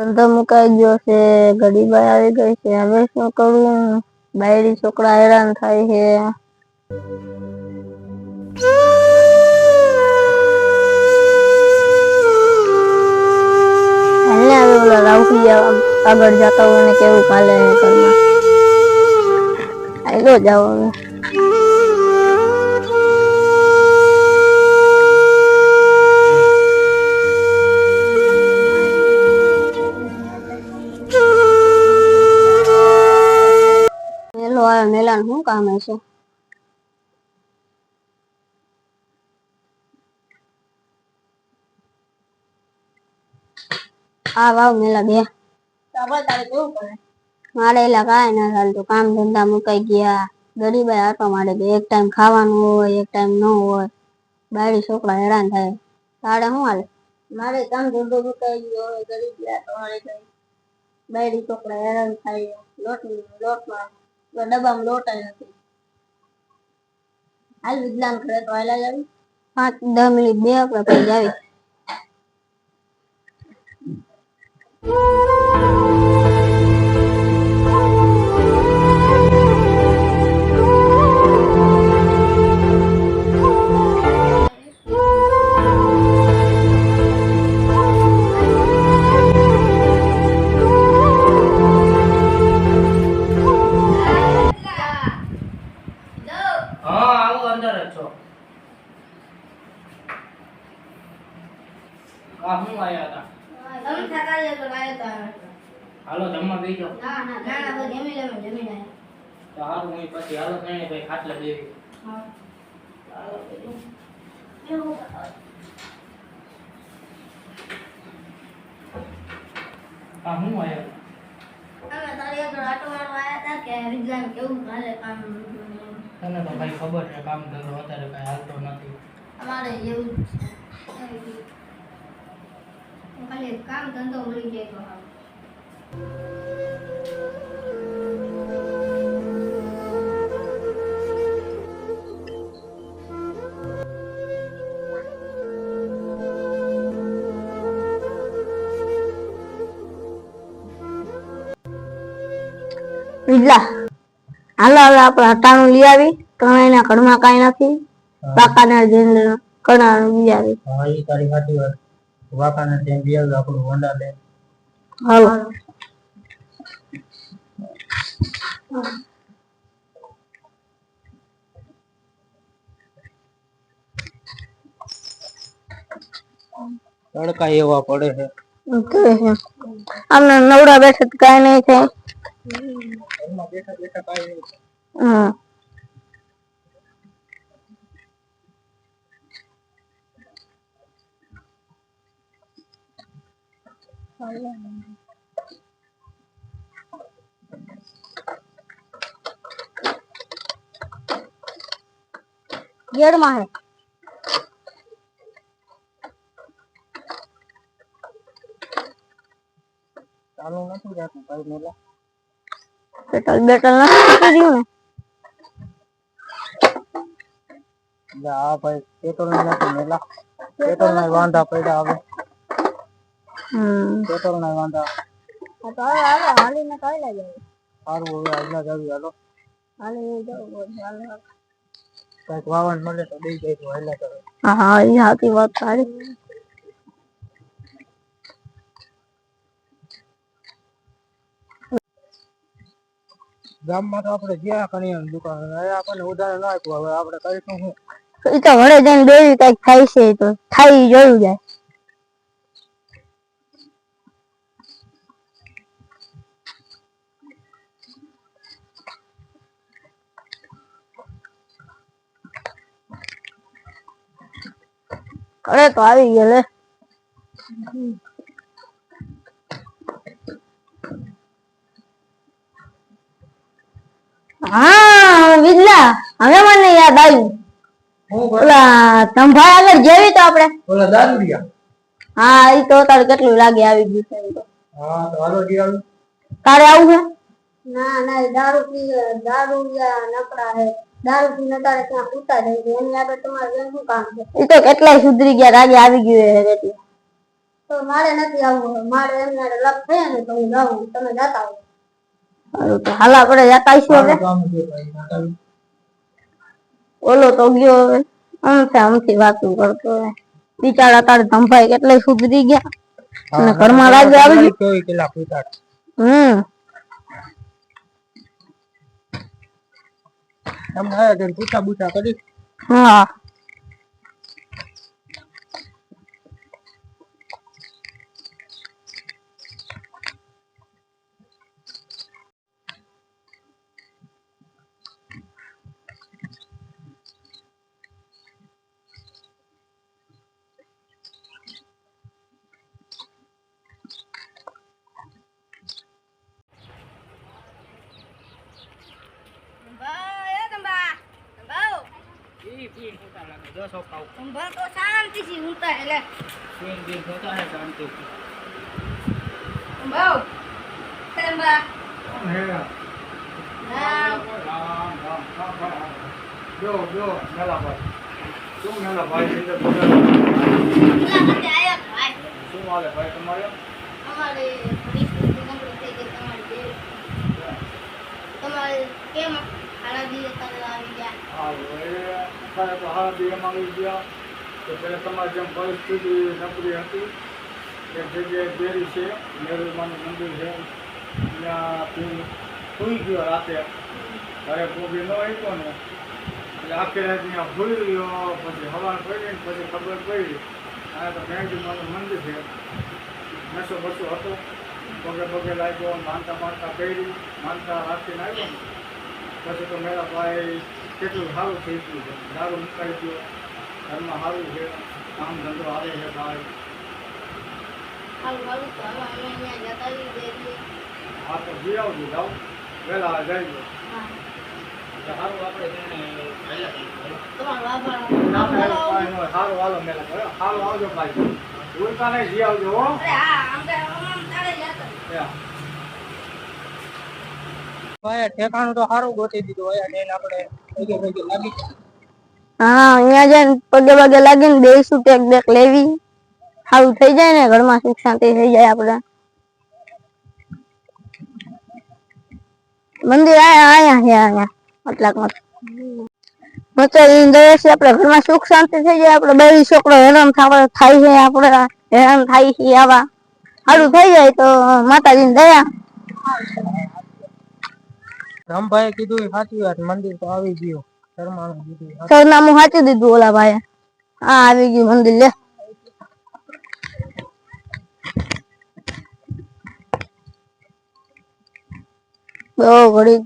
ધંધો મુકાઈ ગયો છે ગરીબાઈ આવી ગઈ છે. હવે શું કરું? બાયડી છોકરા હેરાન થાય છે. એમને હવે ઓલા રાવકી આગળ જતા હોય ને કેવું કાલે ઘરમાં? આવી જાઓ હવે. મેલાનું શું કામ હશે આ વાવ મેલા બે મારે એલા કાંઈ ના ચાલતું કામ ધંધા મુકાઈ ગયા ગરીબાઈ આટો મારે એક ટાઈમ ખાવાનું હોય એક ટાઈમ ન હોય બાયડી છોકરા હેરાન થાય તારે શું હાલે મારે કામ ધંધો મુકાઈ ગયો હવે ગરીબી આટો મારે બાયડી છોકરા હેરાન થાય લોટ લોટમાં તો ડબ્બામાં લોટ જ નથી હાલ વિજ્ઞાન કરે તો હાલા જાવી પાંચ દસ મિનિટ બે આપણે પછી જાવી જમવા બેસજો ના ના ના ના બસ જમી લેવું જમી લે. તો હારું હું પછી હાલો કઈ ભાઈ ખાટલે બેસી હા. પેલું એવું. આ હું આયો? અમે તારી આગળ આટો વાળો આયા હતા કે વિજ્ઞાન કેવું ચાલે કામ? તને તો ભાઈ ખબર છે કામ ધંધો અત્યારે કઈ હાલતો નથી. અમારે એવું જ કામ ધંધો મળી જાય તો હારું. વિજલા હાલો હવે આપણે હટાણું લઈ આવી કણાઈના ઘરમાં કાંઈ નથી કાકાના જઈને કણાણું લઈ આવી હા એ તારી સાચી વાત વાકાને ત્યાં બી આવ્યું આપણું હોન્ડા લે હાલો તડકા એવા પડે છે કે છે આમને નવડા બેઠે તો કાંઈ નહીં થાય ઘરમાં બેઠા બેઠા કાંઈ નહીં. હમ ગેડમાં હે ચાલુ નથી જાતું ભાઈ મેલા પેટ્રોલ બેટલ નથી કર્યું ને એટલે આ ભાઈ પેટ્રોલ નથી મેલા પેટ્રોલ ના વાંધા પડ્યા હવે હમ પેટ્રોલ ના વાંધા તો હવે હાલો હાલીને કઈ લઈ જાય સારું હવે આજના જ આવી હાલો હાલીને જવું હાલો કંઈક વાવણ મળે તો બે જાય તો હાલ્યા કરે. હા એ સાચી વાત તારી. ગામમાં તો આપણે જ્યાં કરીએ દુકાન. હવે આપણને ઉધાર ના આપ્યું. હવે આપણે કરીશું શું? એ તો વડે જઈને બેવી કંઈક થાય છે તો થાય જોયું જાય. ઘરે તો આવી ગયો લે હા વિજલા હવે મને યાદ આવ્યું. ઓલા સંભાળ આગળ જેવી તો આપણે. ઓલા દારૂડિયા હા એ તો તારે કેટલું લાગે આવી ગયું છે હા તો હાલો જી તારે આવું છે? ના ના દારૂ પી દારૂડિયા નકરા હે. દારૂ પીને તારે ત્યાં પૂતા જાય છે એની આગળ તમારે એમ શું કામ છે એ તો કેટલાય સુધરી ગયા રાગે આવી ગયું હે એટલે તો મારે નથી આવવું મારે એમને લપ થયા ને તો હું જાઉં તમે જાતા આવો સારું તો હાલ આપણે જતા આવીશું હવે કામ છે ભાઈ નાતાલ. ઓલો તો ગયો હવે આમથી અમથી વાતું કરતો બિચારા તારે ધંભાઈ કેટલે સુધરી ગયા અને ઘરમાં રાજુ આવી ગયું હમ તમને પૂછા બૂછા કરી. હા. દસ ઓકાવ શાંતિથી ઊંઘતા એટલે પીન પીન પૂછા હે. શાંતિ બહુ ચંબા હે. રામ રામ રામ જો જો તો આયા ભાઈ શું ભાઈ તમારે અમારે ગઈ તમારી કેમ આના દિવસ આવી ગયા? અત્યારે તો હારા આવી ગયા. તો પહેલાં તમારી જેમ પરિસ્થિતિ નબળી હતી. એક જગ્યાએ ડેરી છે મેરુમાનું મંદિર છે. ત્યાં સૂઈ ગયો રાતે. ઘરે કોબી ન આવ્યો ને. એટલે આખી રાત ત્યાં ભૂલી ગયો પછી હવા પડી ને પછી ખબર પડી. આ તો મેરુમાનું મંદિર છે. નશો બસો હતો. પગે પગે લાગ્યો, માનતા માનતા કરી માનતા રાખીને આવ્યો ને. પછી તો મેળા ભાઈ કેટલું સારું થઈ ગયું છે. દારૂ મુકાઈ ગયો. ઘરમાં સારું છે. કામ ધંધો આવે છે ભાઈ. હા તો હવે અમે અહીંયા જતા રહી જઈએ આ તો જી આવજો જાઓ. વહેલા જઈજો હા. સારું આપણે સારું હાલો મેલા ભાઈ. સારું આવજો ભાઈ. ઉલતા નહીં જી આવજો હો અરે હા આમ તો આમ તારે જતા ભાઈ, ઠેકાણું તો સારું ગોતી દીધું હોય જઈને આપણે પગે પગે લાગી હા, અહીંયા જઈને પગે પગે લાગીને બેસું ટેક બેક લેવી. સારું થઈ જાય ને, ઘરમાં સુખ શાંતિ થઈ જાય આપણે. મંદિર આયા આયા છે આયા, આટલાકમાં. મચાવી દઈએ છીએ આપણે ઘરમાં સુખ શાંતિ થઈ જાય, આપણે બેવી છોકરો હેરાન થાવ- થાય છે, આપણે હેરાન થાય છે આવા. સારું થઈ જાય તો માતાજીની દયા. રામભાઈ કીધું સાચી વાત, મંદિર તો આવી ગયું. સરનામું સાચું દીધું ઓલા ભાઈ હા, આવી ગયું મંદિર, લે. બહુ ઘડી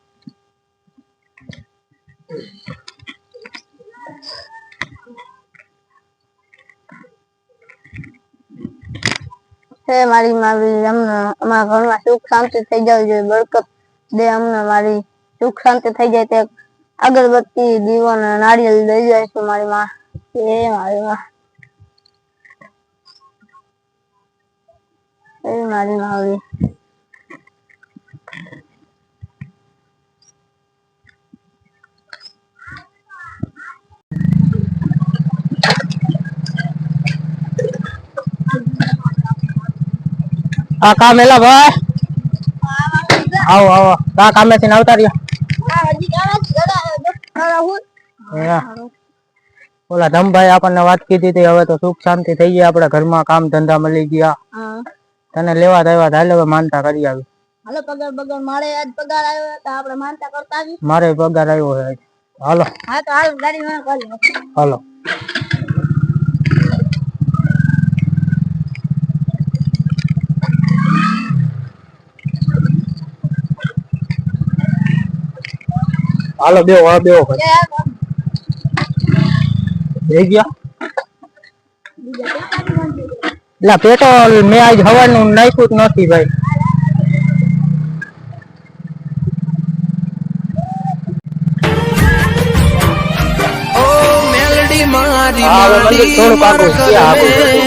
હે મારી મારી અમને અમારા ઘરમાં સુખ શાંતિ થઈ જવી જોઈએ બરકત દે અમને મારી સુખ શાંતિ થઈ જાય તે અગરબત્તી દીવો ને નારિયેળ દઈ જાય છે મારી માં. એ મારી માં. એ મારી માવડી આ કામ એલા ભાઈ. આવો આવો. કા કામે થી આવતા રહ્યા. ઓલા ધમભાઈ આપણને વાત કીધી હતી હવે તો સુખ શાંતિ થઈ ગયા આપણા ઘરમાં કામ ધંધા મળી ગયા. તને લેવા આવ્યા હાલ હવે માનતા કરી આવી. હાલો પગાર બગાર મારે આજ પગાર આવ્યો તો આપણે માનતા કરતા આવી. મારે પગાર આવ્યો છે આજ. હાલો. હા તો હાલ ગાડી માં કરી હાલો. હાલો બેવો હા બેવો ભાઈ ગયા? એટલે પેટ્રોલ મેં આજ હવાનું નાખ્યું જ નથી ભાઈ.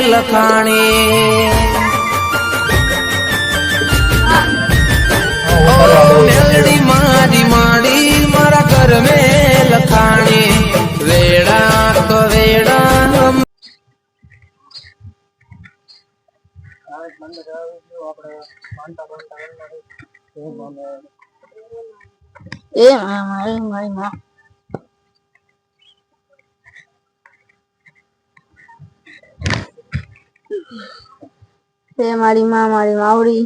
લખાણી ઓ મેલડી મારી માડી મારા ઘર મે લખાણી વેડા આપણે માનતા એ મારી માં તે મારી માં માવડી.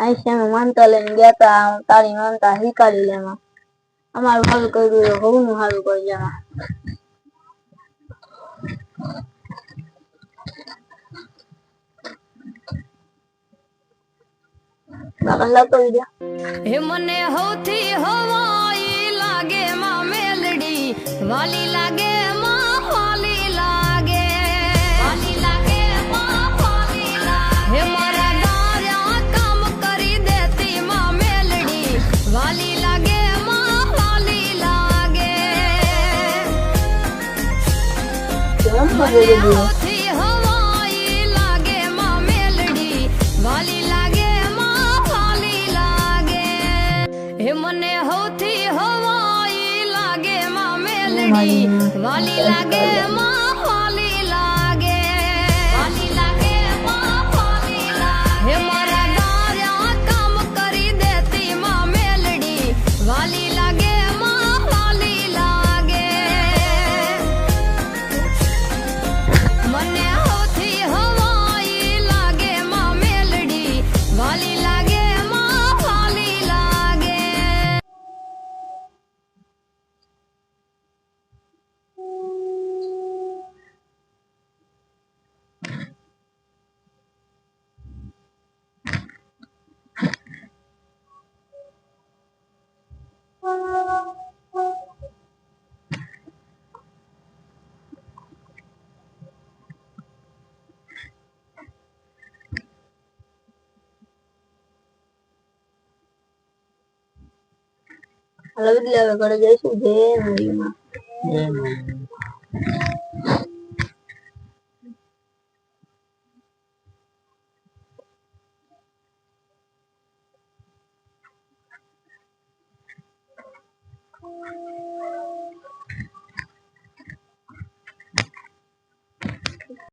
આઈસે અમે માનતા લઈને ગયા તા તારી માનતા સ્વીકારી લેવા. અમારું સારું કર્યું, હોવું સારું કરી જવા બાપા લાતો વિદ્યા હે મને હૌથી હવાઈ લાગે માં મેલડી વાલી લાગે માં વાલી લાગે વાલી લાગે માં વાલી લાગે હે મારા દાર્યા કામ કરી દેતી માં મેલડી વાલી લાગે માં વાલી લાગે કેમ મને કરી મને હૌથી હવાઈ લાગે માં મેલડી વાલી લાગે માં એટલે હવે ઘરે જઈશું જે મારી